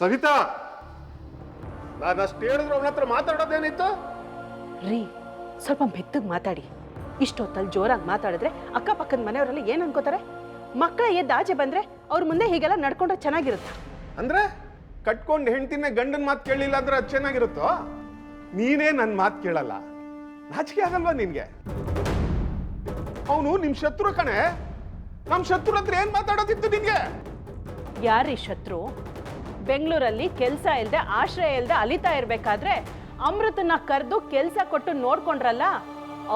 ಸವಿತಾ ನಾನು ಅಷ್ಟು ಹೇಳಿದ್ರು ಅವನ ಹತ್ರ ಮಾತಾಡೋದೇನಿತ್ತು? ರೀ ಸ್ವಲ್ಪ ಮೆತ್ತಗೆ ಮಾತಾಡಿ. ಇಷ್ಟೊತ್ತಲ್ಲಿ ಜೋರಾಗಿ ಮಾತಾಡಿದ್ರೆ ಅಕ್ಕಪಕ್ಕದ ಮನೆಯವರೆಲ್ಲ ಏನು ಅನ್ಕೋತಾರೆ? ಮಕ್ಕಳ ಎದ್ದು ಆಚೆ ಬಂದ್ರೆ ಅವ್ರ ಮುಂದೆ ಹೀಗೆಲ್ಲ ನಡ್ಕೊಂಡ್ರೆ ಚೆನ್ನಾಗಿರುತ್ತೆ? ಅಂದ್ರೆ ಕಟ್ಕೊಂಡು ಹೆಂಡ್ತಿನ ಗಂಡನ ಮಾತು ಕೇಳಿಲ್ಲ ಅಂದ್ರೆ ಅದು ಚೆನ್ನಾಗಿರುತ್ತೋ? ನೀನೇ ನನ್ನ ಮಾತು ಕೇಳಲ್ಲ. ನಾಚಿಕೆ ಆಗಲ್ವಾ ನಿನ್ಗೆ? ಅವನು ನಿಮ್ ಶತ್ರು ಕಣೆ. ನಮ್ ಶತ್ರು ಹತ್ರ ಏನ್ ಮಾತಾಡೋದಿತ್ತು ನಿನ್ಗೆ? ಯಾರೀ ಶತ್ರು? ಬೆಂಗಳೂರಲ್ಲಿ ಕೆಲಸ ಇಲ್ಲದೆ ಆಶ್ರಯ ಇಲ್ಲದೆ ಅಲಿತಾ ಇರಬೇಕಾದ್ರೆ ಅಮೃತನ ಕರೆದು ಕೆಲಸ ಕೊಟ್ಟು ನೋಡ್ಕೊಂಡ್ರಲ್ಲ,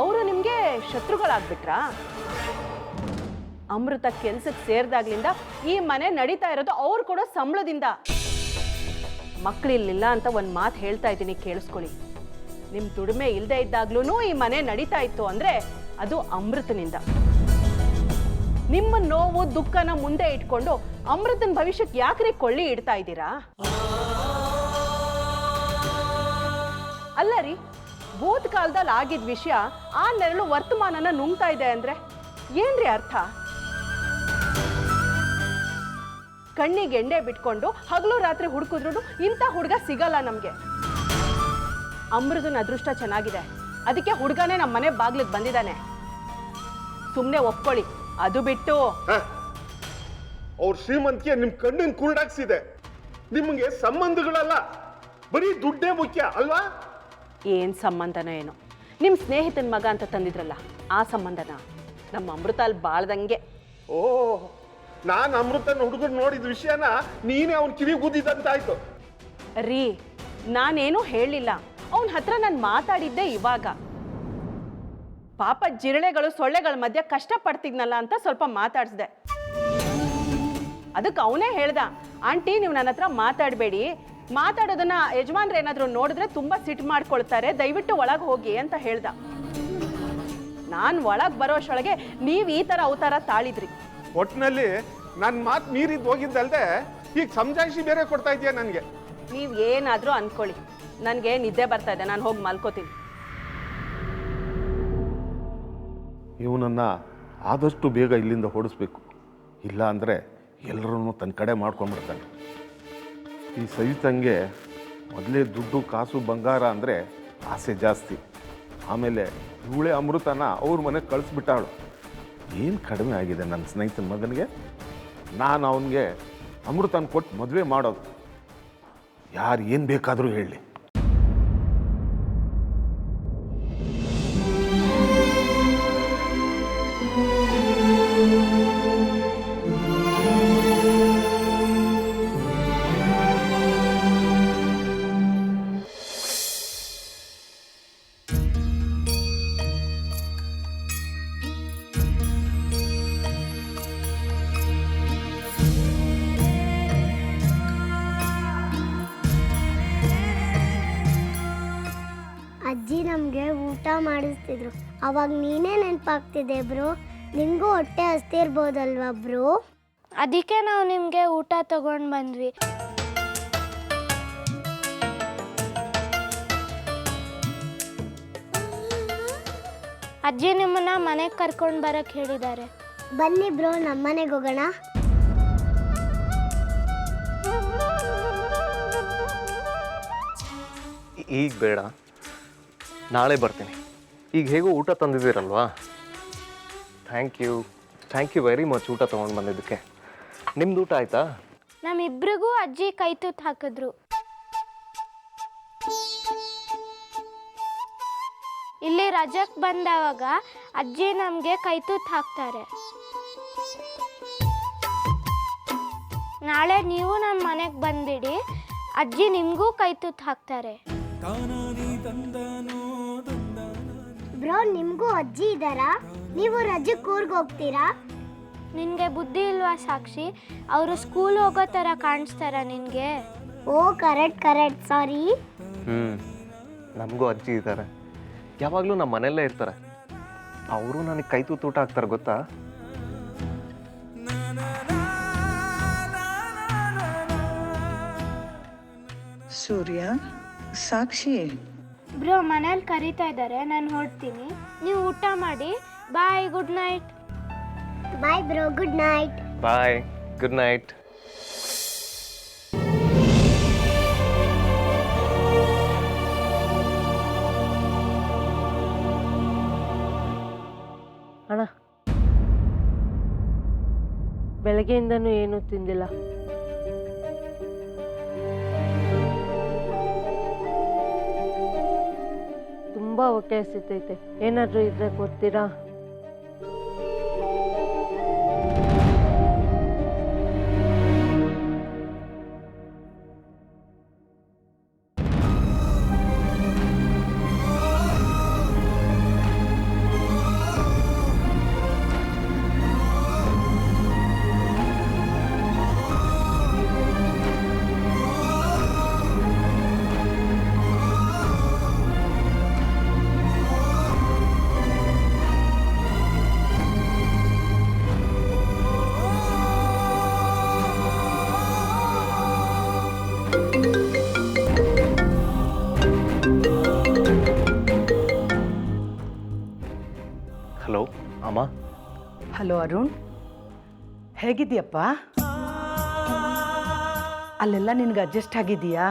ಅವರು ನಿಮಗೆ ಶತ್ರುಗಳಾಗ್ಬಿಟ್ರಾ? ಅಮೃತ ಕೆಲ್ಸಕ್ಕೆ ಸೇರಿದಾಗ್ಲಿಂದ ಈ ಮನೆ ನಡೀತಾ ಇರೋದು ಅವ್ರು ಕೊಡೋ ಸಂಬಳದಿಂದ. ಮಕ್ಕಳಿರ್ಲಿಲ್ಲ ಅಂತ ಒಂದು ಮಾತು ಹೇಳ್ತಾ ಇದ್ದೀನಿ, ಕೇಳಿಸ್ಕೊಳ್ಳಿ. ನಿಮ್ಮ ದುಡಿಮೆ ಇಲ್ಲದೆ ಇದ್ದಾಗ್ಲೂ ಈ ಮನೆ ನಡೀತಾ ಇತ್ತು ಅಂದರೆ ಅದು ಅಮೃತನಿಂದ. ನಿಮ್ಮ ನೋವು, ದುಃಖನ ಮುಂದೆ ಇಟ್ಕೊಂಡು ಅಮೃತನ ಭವಿಷ್ಯಕ್ಕೆ ಯಾಕ್ರಿ ಕೊಳ್ಳಿ ಇಡ್ತಾ ಇದ್ದೀರಾ? ಅಲ್ಲ ರೀ ಭೂತ್ ಕಾಲದಲ್ಲಿ ಆಗಿದ ವಿಷಯ ಆ ನೆರಳು ವರ್ತಮಾನನ ನುಂಗ್ತಾ ಇದೆ ಅಂದ್ರೆ ಏನ್ರಿ ಅರ್ಥ? ಕಣ್ಣಿಗೆ ಎಣ್ಣೆ ಬಿಟ್ಕೊಂಡು ಹಗಲು ರಾತ್ರಿ ಹುಡುಕಿದ್ರು ಇಂಥ ಹುಡುಗ ಸಿಗಲ್ಲ ನಮಗೆ. ಅಮೃತನ ಅದೃಷ್ಟ ಚೆನ್ನಾಗಿದೆ. ಅದಕ್ಕೆ ಹುಡುಗನೇ ನಮ್ಮ ಮನೆ ಬಾಗ್ಲಿಗೆ ಬಂದಿದ್ದಾನೆ. ಸುಮ್ಮನೆ ಒಪ್ಕೊಳ್ಳಿ. ಅದು ಬಿಟ್ಟು. ಅವ್ರ ಶ್ರೀಮಂತಿಗೆ ನಿಮ್ ಕಣ್ಣಿನ ಕುರುಡಾಕ್ಸಿದೆ ನಿಮ್ಗೆ ಸಂಬಂಧಗಳಲ್ಲ. ಬರೀ ದುಡ್ಡೇ ಮುಖ್ಯ ಅಲ್ವಾ? ಏನ್ ಸಂಬಂಧನ ಏನೋ. ನಿಮ್ಮ ಸ್ನೇಹಿತನ ಮಗ ಅಂತ ತಂದಿದ್ರಲ್ಲ ಆ ಸಂಬಂಧನ ನಮ್ಮ ಅಮೃತ ಅಲ್ಲಿ ಬಾಳ್ದಂಗೆ. ಓ ನಾನು ಅಮೃತನ ಹುಡುಗರು ನೋಡಿದ ವಿಷಯನ ನೀನೇ ಅವ್ನ ಕಿವಿ ಗುದ್ದಿದಂತಾಯ್ತು. ರೀ ನಾನೇನು ಹೇಳಿಲ್ಲ ಅವನ ಹತ್ರ ನಾನು ಮಾತಾಡಿದ್ದೆ ಇವಾಗ. ಪಾಪ ಜಿರಳೆಗಳು ಸೊಳ್ಳೆಗಳ ಮಧ್ಯೆ ಕಷ್ಟಪಡ್ತಿದ್ನಲ್ಲ ಅಂತ ಸ್ವಲ್ಪ ಮಾತಾಡಿಸ್ದೆ. ಅದಕ್ಕೆ ಅವನೇ ಹೇಳ್ದ ಆಂಟಿ ನೀವು ನನ್ನ ಹತ್ರ ಮಾತಾಡಬೇಡಿ. ಮಾತಾಡೋದನ್ನ ಯಜಮಾನ್ರು ಏನಾದರೂ ನೋಡಿದ್ರೆ ತುಂಬ ಸಿಟ್ಟು ಮಾಡ್ಕೊಳ್ತಾರೆ. ದಯವಿಟ್ಟು ಒಳಗೆ ಹೋಗಿ ಅಂತ ಹೇಳ್ದ. ನಾನು ಒಳಗೆ ಬರೋಷ್ಟೊಳಗೆ ನೀವು ಈ ಥರ ಅವತಾರ ತಾಳಿದ್ರಿ. ಒಟ್ಟಿನಲ್ಲಿ ನನ್ನ ಮಾತು ಮೀರಿದ್ದು ಹೋಗಿದ್ದಲ್ದೆ ಈಗ ಸಮಜಾಯಿಷಿ ಬೇರೆ ಕೊಡ್ತಾ ಇದೆಯಾ ನನಗೆ. ನೀವು ಏನಾದರೂ ಅನ್ಕೊಳ್ಳಿ. ನನಗೆ ನಿದ್ದೆ ಬರ್ತಾ ಇದೆ. ನಾನು ಹೋಗಿ ಮಲ್ಕೋತೀನಿ. ಇವನನ್ನ ಆದಷ್ಟು ಬೇಗ ಇಲ್ಲಿಂದ ಹೊಡಿಸ್ಬೇಕು ಇಲ್ಲ ಅಂದರೆ ಎಲ್ಲರೂ ತನ್ನ ಕಡೆ ಮಾಡ್ಕೊಂಡ್ಬಿಡ್ತಾನೆ. ಈ ಸಹಿತಂಗೆ ಮೊದಲೇ ದುಡ್ಡು, ಕಾಸು, ಬಂಗಾರ ಅಂದರೆ ಆಸೆ ಜಾಸ್ತಿ. ಆಮೇಲೆ ಇವಳೆ ಅಮೃತನ ಅವ್ರ ಮನೆಗೆ ಕಳಿಸ್ಬಿಟ್ಟಾಳು. ಏನು ಕಡಿಮೆ ಆಗಿದೆ ನನ್ನ ಸ್ನೇಹಿತನ ಮಗನಿಗೆ? ನಾನು ಅವನಿಗೆ ಅಮೃತನ ಕೊಟ್ಟು ಮದುವೆ ಮಾಡೋದು. ಯಾರು ಏನು ಬೇಕಾದರೂ ಹೇಳಲಿ ಮಾಡಿಸ್ತಿದ್ರು ಅವಾಗ ನೀನೇ ನೆನಪಾಗ್ತಿದೆ ಬ್ರೋ. ನಿಂಗೂ ಹೊಟ್ಟೆ ಹಸ್ತಿರ್ಬೋದಲ್ವಾ ಬ್ರೋ? ಅದಕ್ಕೆ ನಾವು ನಿಮಗೆ ಊಟ ತಗೊಂಡು ಬಂದ್ವಿ. ಅಜ್ಜಿ ನಿಮ್ಮನ್ನ ಮನೆಗೆ ಕರ್ಕೊಂಡು ಬರಕ್ಕೆ ಹೇಳಿದ್ದಾರೆ. ಬನ್ನಿ ಬ್ರೋ ನಮ್ಮನೆಗೆ ಹೋಗೋಣ. ಈಗ ಬೇಡ. ನಾಳೆ ಬರ್ತೀನಿ. ಈಗ ಹೇಗೂ ಊಟ ತಂದಿದ್ದೀರಲ್ವಾ? Thank you thank you very much ಊಟ ತೊಗೊಂಡು ಬಂದಿದ್ದಕ್ಕೆ. ನಿಮ್ದು ಊಟ ಆಯ್ತಾ? ನಮ್ಮಿಬ್ರಿಗೂ ಅಜ್ಜಿ ಕೈ ತುತ್ತು ಹಾಕಿದ್ರು. ಇಲ್ಲಿ ರಜಕ್ಕೆ ಬಂದವಾಗ ಅಜ್ಜಿ ನಮಗೆ ಕೈ ತುತ್ತು ಹಾಕ್ತಾರೆ. ನಾಳೆ ನೀವು ನಮ್ಮ ಮನೆಗೆ ಬಂದ್ಬಿಡಿ. ಅಜ್ಜಿ ನಿಮಗೂ ಕೈ ತುತ್ತು ಹಾಕ್ತಾರೆ. ಬ್ರೋ ನಿಮಗೂ ಅಜ್ಜಿ ಇದ್ದಾರಾ ನೀವು ರಜಕ್ಕೆ ಊರಿಗೆ ಹೋಗ್ತೀರಾ? ನಿನಗೆ ಬುದ್ಧಿ ಇಲ್ವಾ ಸಾಕ್ಷಿ? ಅವರು ಸ್ಕೂಲ್ ಹೋಗೋ ಥರ ಕಾಣಿಸ್ತಾರ ನಿನಗೆ? ಓ ಕರೆಕ್ಟ್ ಕರೆಕ್ಟ್. ಸಾರಿ. ಹ್ಞೂ ನಮಗೂ ಅಜ್ಜಿ ಇದ್ದಾರೆ ಯಾವಾಗಲೂ ನಮ್ಮ ಮನೆಯಲ್ಲೇ ಇರ್ತಾರೆ. ಅವರು ನನಗೆ ಕೈ ತೂತು ಊಟ ಹಾಕ್ತಾರೆ ಗೊತ್ತಾ? ಸೂರ್ಯ ಸಾಕ್ಷಿ. ಬ್ರೋ ಮನೇಲಿ ಕರಿತಾ ಇದ್ದಾರೆ ನಾನು ಹೊರಡ್ತೀನಿ. ನೀವು ಊಟ ಮಾಡಿ bye good night bye bro good night bye good night ಅಣ್ಣ ಬೆಳಗ್ಗೆಯಿಂದನೂ ಏನೂ ತಿಂದಿಲ್ಲ. ತುಂಬ ಹೊಟ್ಟೆ ಹಸಿತೈತೆ ಏನಾದರೂ ಇದ್ರೆ ಕೊಡ್ತೀರಾ? ಅರುಣ್ ಹೇಗಿದ್ಯಪ್ಪ ಅಲ್ಲೆಲ್ಲ ನಿನ್ಗೆ ಅಡ್ಜಸ್ಟ್ ಆಗಿದೀಯಾ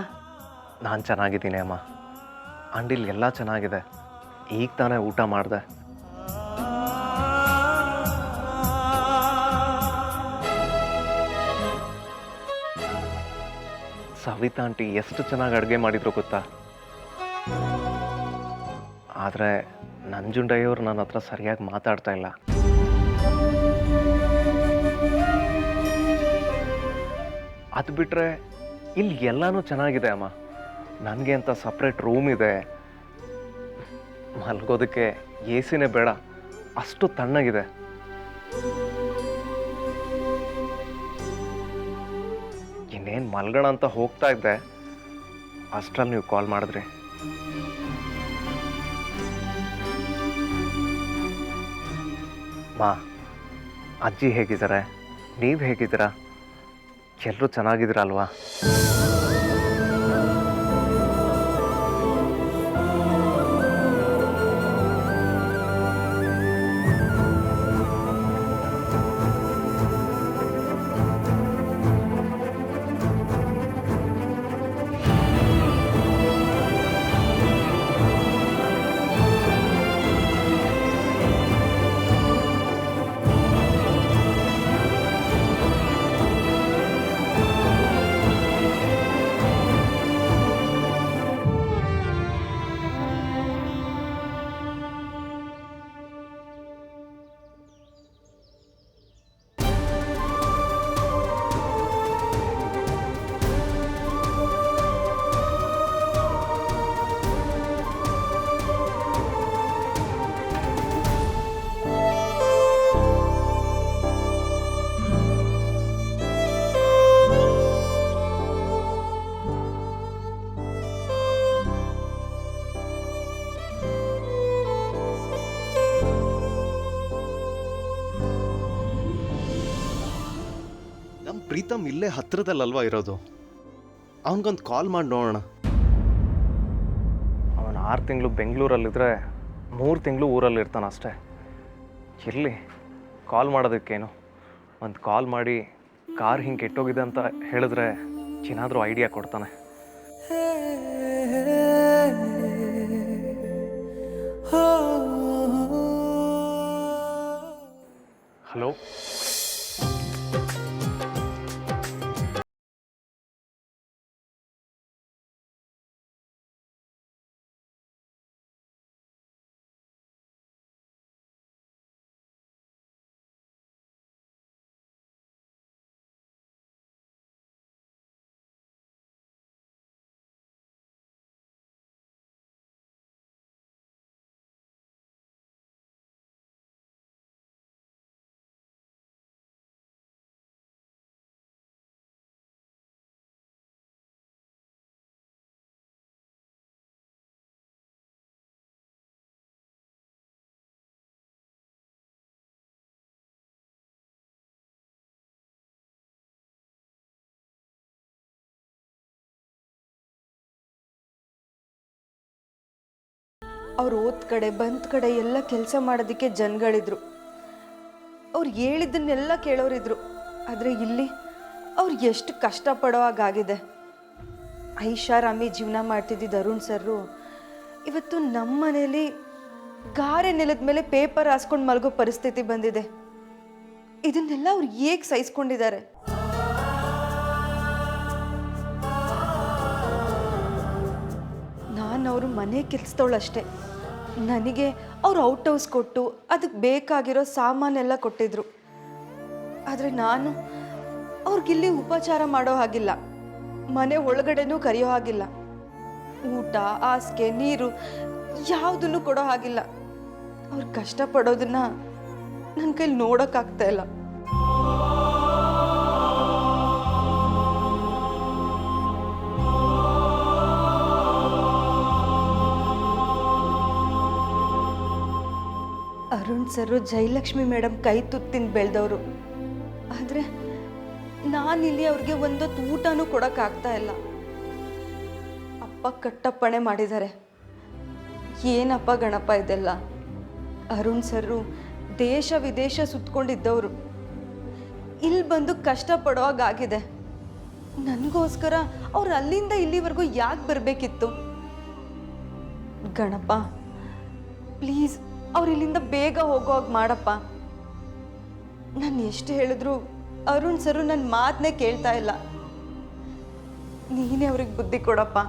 ನಾನು ಚೆನ್ನಾಗಿದ್ದೀನಿ ಅಮ್ಮ. ಅಂಡಿಲ್ ಎಲ್ಲ ಚೆನ್ನಾಗಿದೆ. ಈಗ ತಾನೇ ಊಟ ಮಾಡಿದೆ. ಸವಿತಾ ಆಂಟಿ ಎಷ್ಟು ಚೆನ್ನಾಗಿ ಅಡುಗೆ ಮಾಡಿದ್ರು ಗೊತ್ತಾ? ಆದರೆ ನಂಜುಂಡಯ್ಯವ್ರು ನನ್ನ ಹತ್ರ ಸರಿಯಾಗಿ ಮಾತಾಡ್ತಾ ಇಲ್ಲ. ಅದು ಬಿಟ್ಟರೆ ಇಲ್ಲಿ ಎಲ್ಲನೂ ಚೆನ್ನಾಗಿದೆ ಅಮ್ಮ. ನನಗೆ ಅಂತ ಸಪ್ರೇಟ್ ರೂಮ್ ಇದೆ. ಮಲ್ಗೋದಕ್ಕೆ ಎ ಸಿನೇ ಬೇಡ. ಅಷ್ಟು ತಣ್ಣಗಿದೆ. ಇನ್ನೇನು ಮಲ್ಗೋಣ ಅಂತ ಹೋಗ್ತಾ ಇದ್ದೆ. ಅಷ್ಟ್ರಲ್ಲಿ ನೀವು ಕಾಲ್ ಮಾಡಿದ್ರಿ. ಮಾ, ಅಜ್ಜಿ ಹೇಗಿದ್ದಾರೆ? ನೀವು ಹೇಗಿದ್ದೀರಾ? ಎಲ್ಲರೂ ಚೆನ್ನಾಗಿದ್ದೀರಲ್ವಾ ಪ್ರೀತಮ್ ಇಲ್ಲೇ ಹತ್ರದಲ್ಲಲ್ವಾ ಇರೋದು? ಅವನಿಗೊಂದು ಕಾಲ್ ಮಾಡಿ ನೋಡೋಣ. ಅವನು ಆರು ತಿಂಗಳು ಬೆಂಗಳೂರಲ್ಲಿದ್ದರೆ ಮೂರು ತಿಂಗಳು ಊರಲ್ಲಿ ಇರ್ತಾನೆ ಅಷ್ಟೇ. ಇರಲಿ ಕಾಲ್ ಮಾಡೋದಕ್ಕೇನು? ಒಂದು ಕಾಲ್ ಮಾಡಿ ಕಾರ್ ಹಿಂಗೆ ಕೆಟ್ಟೋಗಿದೆ ಅಂತ ಹೇಳಿದ್ರೆ ಏನಾದರೂ ಐಡಿಯಾ ಕೊಡ್ತಾನೆ. ಹಲೋ? ಅವ್ರು ಓದ್ ಕಡೆ, ಬಂದ ಕಡೆ ಎಲ್ಲ ಕೆಲಸ ಮಾಡೋದಕ್ಕೆ ಜನಗಳಿದ್ರು. ಅವ್ರು ಹೇಳಿದ್ದನ್ನೆಲ್ಲ ಕೇಳೋರಿದ್ರು. ಆದರೆ ಇಲ್ಲಿ ಅವ್ರು ಎಷ್ಟು ಕಷ್ಟಪಡೋ ಹಾಗಾಗಿದೆ. ಐಷಾರಾಮಿ ಜೀವನ ಮಾಡ್ತಿದ್ದಿದ್ದ ಅರುಣ್ ಸರ್ರು ಇವತ್ತು ನಮ್ಮ ಮನೇಲಿ ಗಾರೆ ನೆಲದ ಮೇಲೆ ಪೇಪರ್ ಹಾಸ್ಕೊಂಡು ಮಲಗೋ ಪರಿಸ್ಥಿತಿ ಬಂದಿದೆ. ಇದನ್ನೆಲ್ಲ ಅವ್ರು ಹೇಗೆ ಸಹಿಸ್ಕೊಂಡಿದ್ದಾರೆ? ಅವರು ಮನೆ ಕೆಲಸದವಳಷ್ಟೇ. ನನಗೆ ಅವ್ರು ಔಟ್ ಹೌಸ್ ಕೊಟ್ಟು ಅದಕ್ಕೆ ಬೇಕಾಗಿರೋ ಸಾಮಾನೆಲ್ಲ ಕೊಟ್ಟಿದ್ರು. ಆದರೆ ನಾನು ಅವ್ರಿಗಿಲ್ಲಿ ಉಪಚಾರ ಮಾಡೋ ಹಾಗಿಲ್ಲ. ಮನೆ ಒಳಗಡೆನೂ ಕರೆಯೋ ಹಾಗಿಲ್ಲ. ಊಟ, ಹಾಸಿಗೆ, ನೀರು ಯಾವುದನ್ನು ಕೊಡೋ ಹಾಗಿಲ್ಲ. ಅವ್ರು ಕಷ್ಟಪಡೋದನ್ನ ನನ್ನ ಕೈಲಿ ನೋಡೋಕ್ಕಾಗ್ತಾ ಇಲ್ಲ. ಸರು, ಜಯಲಕ್ಷ್ಮಿ ಮೇಡಮ್ ಕೈ ತುತ್ತಿಂದ ಬೆಳೆದವರು. ಆದರೆ ನಾನಿಲ್ಲಿ ಅವ್ರಿಗೆ ಒಂದೊತ್ತು ಊಟನೂ ಕೊಡೋಕ್ಕಾಗ್ತಾ ಇಲ್ಲ. ಅಪ್ಪ ಕಟ್ಟಪ್ಪಣೆ ಮಾಡಿದ್ದಾರೆ. ಏನಪ್ಪ ಗಣಪ ಇದೆಲ್ಲ? ಅರುಣ್ ಸರ್ರು ದೇಶ ವಿದೇಶ ಸುತ್ಕೊಂಡಿದ್ದವರು. ಇಲ್ಲಿ ಬಂದು ಕಷ್ಟಪಡೋವಾಗಾಗಿದೆ ನನಗೋಸ್ಕರ ಅವ್ರು ಅಲ್ಲಿಂದ ಇಲ್ಲಿವರೆಗೂ ಯಾಕೆ ಬರಬೇಕಿತ್ತು? ಗಣಪ, ಪ್ಲೀಸ್ ಅವ್ರು ಇಲ್ಲಿಂದ ಬೇಗ ಹೋಗೋವಾಗ ಮಾಡಪ್ಪ. ನಾನು ಎಷ್ಟು ಹೇಳಿದ್ರು ಅರುಣ್ ಸರು ನನ್ನ ಮಾತನ್ನೇ ಕೇಳ್ತಾ ಇಲ್ಲ. ನೀನೇ ಅವ್ರಿಗೆ ಬುದ್ಧಿ ಕೊಡಪ್ಪ.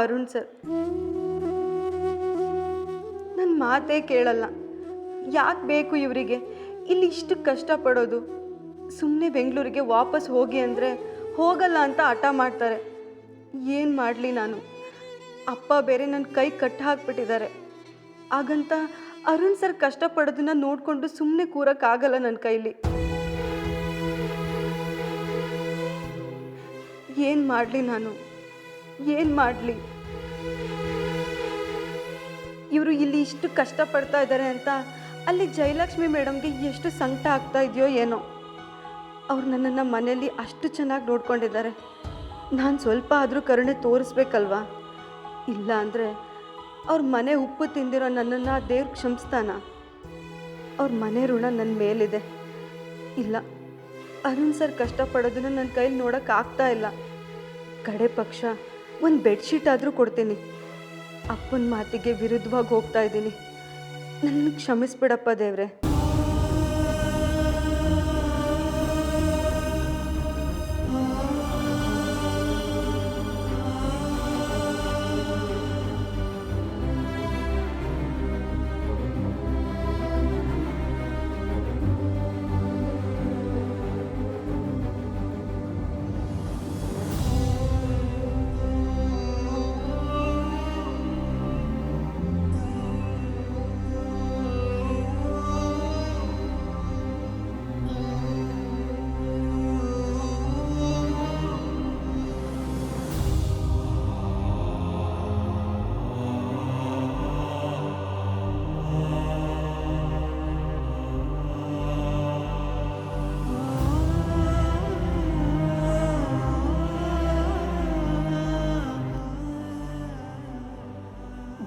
ಅರುಣ್ ಸರ್. ನನ್ನ ಮಾತೇ ಕೇಳಲ್ಲ. ಯಾಕೆ ಬೇಕು ಇವರಿಗೆ? ಇಲ್ಲಿ ಇಷ್ಟು ಕಷ್ಟಪಡೋದು ಸುಮ್ಮನೆ ಬೆಂಗಳೂರಿಗೆ ವಾಪಸ್ ಹೋಗಿ ಅಂದರೆ ಹೋಗಲ್ಲ ಅಂತ ಹಠ ಮಾಡ್ತಾರೆ. ಏನು ಮಾಡಲಿ ನಾನು? ಅಪ್ಪ ಬೇರೆ ನನ್ನ ಕೈ ಕಟ್ಟಿ ಹಾಕ್ಬಿಟ್ಟಿದ್ದಾರೆ. ಹಾಗಂತ ಅರುಣ್ ಸರ್ ಕಷ್ಟಪಡೋದನ್ನ ನೋಡಿಕೊಂಡು ಸುಮ್ಮನೆ ಕೂರಕ್ಕಾಗಲ್ಲ ನನ್ನ ಕೈಲಿ. ಏನು ಮಾಡಲಿ ನಾನು? ಏನು ಮಾಡಲಿ? ಇವರು ಇಲ್ಲಿ ಇಷ್ಟು ಕಷ್ಟಪಡ್ತಾ ಇದ್ದಾರೆ ಅಂತ ಅಲ್ಲಿ ಜಯಲಕ್ಷ್ಮಿ ಮೇಡಮ್ಗೆ ಎಷ್ಟು ಸಂಕಟ ಆಗ್ತಾ ಇದೆಯೋ ಏನೋ. ಅವ್ರು ನನ್ನನ್ನು ಮನೆಯಲ್ಲಿ ಅಷ್ಟು ಚೆನ್ನಾಗಿ ನೋಡ್ಕೊಂಡಿದ್ದಾರೆ. ನಾನು ಸ್ವಲ್ಪ ಆದರೂ ಕರುಣೆ ತೋರಿಸ್ಬೇಕಲ್ವಾ? ಇಲ್ಲ ಅಂದರೆ ಅವ್ರ ಮನೆ ಉಪ್ಪು ತಿಂದಿರೋ ನನ್ನನ್ನು ದೇವ್ರ ಕ್ಷಮಿಸ್ತಾನ. ಅವ್ರ ಮನೆ ಋಣ ನನ್ನ ಮೇಲಿದೆ. ಇಲ್ಲ, ಅರುಣ್ ಸರ್ ಕಷ್ಟಪಡೋದನ್ನ ನನ್ನ ಕೈಲಿ ನೋಡೋಕ್ಕಾಗ್ತಾ ಇಲ್ಲ. ಕಡೆ ಪಕ್ಷ ಒಂದು ಬೆಡ್ಶೀಟ್ ಆದರೂ ಕೊಡ್ತೀನಿ. ಅಪ್ಪನ ಮಾತಿಗೆ ವಿರುದ್ಧವಾಗಿ ಹೋಗ್ತಾ ಇದ್ದೀನಿ. ನನ್ನ ಕ್ಷಮಿಸ್ಬಿಡಪ್ಪ ದೇವ್ರೆ.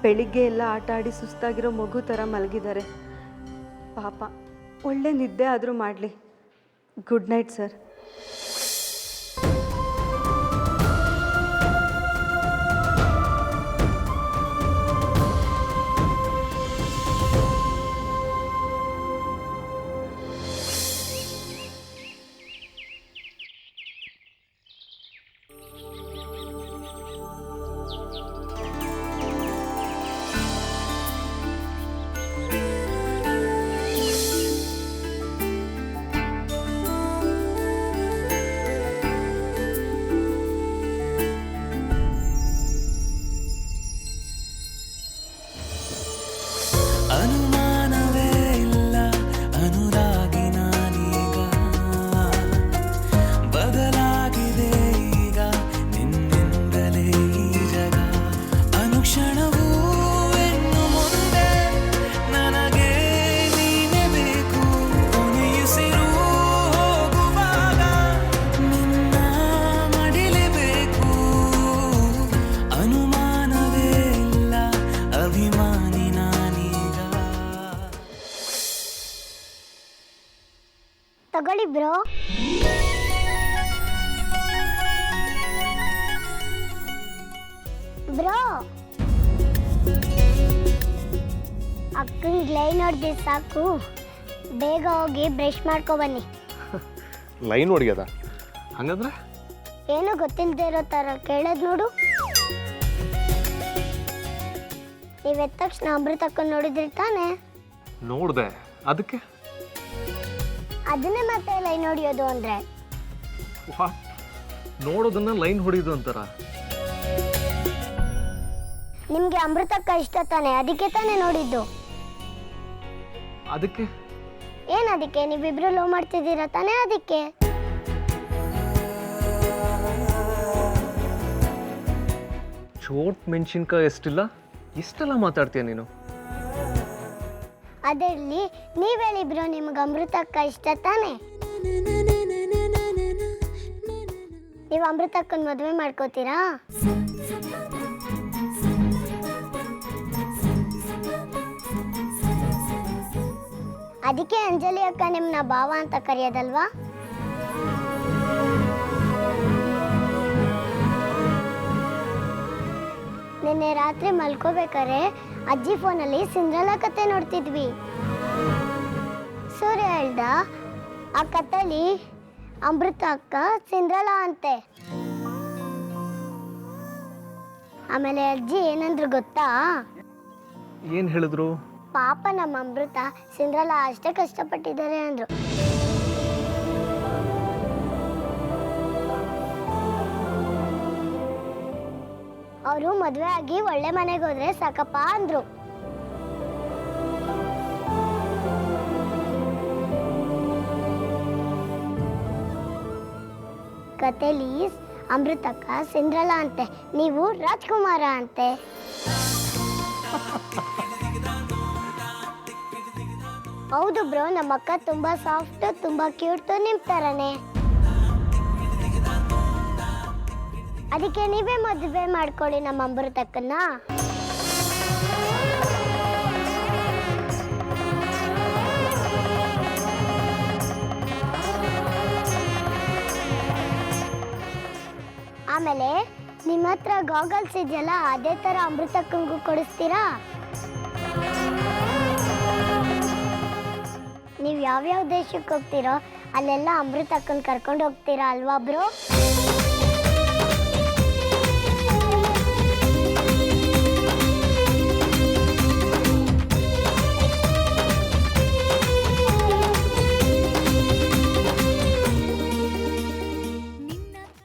ಬೆಳಿಗ್ಗೆ ಎಲ್ಲ ಆಟ ಆಡಿ ಸುಸ್ತಾಗಿರೋ ಮಗು ಥರ ಮಲಗಿದ್ದಾರೆ. ಪಾಪ, ಒಳ್ಳೆ ನಿದ್ದೆ ಆದರೂ ಮಾಡಲಿ. Good night sir. ಅಕ್ಕಂಗೆ ಲೈನ್ ಹೊಡೆದಿ ಸಾಕು. ಬೇಗ ಹೋಗಿ ಬ್ರಷ್ ಮಾಡ್ಕೊ ಬನ್ನಿ. ಲೈನ್ ಹೊಡಿಯೋದ ಹಂಗಂದ್ರೆ? ಏನು ಗೊತ್ತಿಲ್ಲದೆ ಇರೋ ಥರ ಕೇಳೋದು ನೋಡು. ನೀವು ಎದ್ದ ತಕ್ಷಣ ಅಮೃತಕ್ಕ ನೋಡಿದ್ರಿ ತಾನೆ? ನೋಡ್ದೆ. ಅದಕ್ಕೆ? ಅದನ್ನೇ ಮತ್ತೆ ಲೈನ್ ಹೊಡೆಯೋದು ಅಂದರೆ? ನೋಡೋದನ್ನ ಲೈನ್ ಹೊಡೆಯೋದು ಅಂತಾರ? ನಿಮಗೆ ಅಮೃತಕ್ಕ ಇಷ್ಟ ತಾನೆ? ಅದಕ್ಕೆ ತಾನೇ ನೋಡಿದ್ದು. ಅದಕ್ಕೆ? ಏನ್ ಅದಕ್ಕೆ? ನೀವಿಬ್ರು ಲವ್ ಮಾಡ್ತಿದ್ದೀರ ತಾನೇ ಅದಕ್ಕೆ? ಚೋಟ್ ಮೆಣಸಿನ್ಕಾಯಿ ಎಷ್ಟಿಲ್ಲ? ಇಷ್ಟೆಲ್ಲ ಮಾತಾಡ್ತೀಯ ನೀನು? ಅದರಲ್ಲಿ ನೀವು ಹೇಳಿಬ್ರು ನಿಮ್ಗೆ ಅಮೃತಕ್ಕ ಇಷ್ಟ ತಾನೇ? ನೀವು ಅಮೃತಕ್ಕನ ಮದುವೆ ಮಾಡ್ಕೋತೀರಾ? ಅದಕ್ಕೆ ಅಂಜಲಿ ಅಕ್ಕ ನಿಮ್ಮನ್ನ ಭಾವ ಅಂತ ಕರೆಯೋದಲ್ವಾ? ನಿನ್ನೆ ರಾತ್ರಿ ಮಲ್ಕೋಬೇಕಾದ್ರೆ ಅಜ್ಜಿ ಫೋನಲ್ಲಿ ಸಿಂಡ್ರಲ್ಲ ಕತೆ ನೋಡ್ತಿದ್ವಿ. ಸೂರ್ಯ ಹೇಳ್ದ, ಆ ಕಥೆಲಿ ಅಮೃತ ಅಕ್ಕ ಸಿಂಡ್ರಲ್ಲ ಅಂತೆ. ಆಮೇಲೆ ಅಜ್ಜಿ ಏನಂದ್ರು ಗೊತ್ತಾ? ಏನು ಹೇಳಿದ್ರು? ಪಾಪ ನಮ್ಮ ಅಮೃತ ಸಿಂದ್ರಲ್ಲ ಅಷ್ಟೇ ಕಷ್ಟಪಟ್ಟಿದ್ದಾರೆ ಅಂದ್ರು. ಅವರು ಮದುವೆ ಆಗಿ ಒಳ್ಳೆ ಮನೆಗೆ ಹೋದ್ರೆ ಸಾಕಪ್ಪ ಅಂದ್ರು. ಕತೆಲಿ ಅಮೃತಕ್ಕ ಸಿಂದ್ರಲಾ ಅಂತೆ, ನೀವು ರಾಜ್ಕುಮಾರ ಅಂತೆ. ಹೌದು ಬ್ರೋ, ನಮ್ಮ ಅಕ್ಕ ತುಂಬಾ ಸಾಫ್ಟ್ ತುಂಬಾ ಕ್ಯೂಟ್ ನಿಮ್ ತರನೇ ಅದಕ್ಕೆ ನೀವೇ ಮದುವೆ ಮಾಡ್ಕೊಳ್ಳಿ ನಮ್ಮ ಅಮೃತಕ್ಕನ್ನ ಆಮೇಲೆ ನಿಮ್ಮ ಹತ್ರ ಗಾಗಲ್ಸ್ ಇದೆಯಲ್ಲ, ಅದೇ ತರ ಅಮೃತಕ್ಕಂಗೂ ಕೊಡಿಸ್ತೀರಾ? ನೀವು ಯಾವ್ಯಾವ ದೇಶಕ್ಕೆ ಹೋಗ್ತೀರೋ ಅಲ್ಲೆಲ್ಲ ಅಮೃತಕ್ಕನ್ ಕರ್ಕೊಂಡು ಹೋಗ್ತೀರಾ ಅಲ್ವಾ ಬ್ರೋ?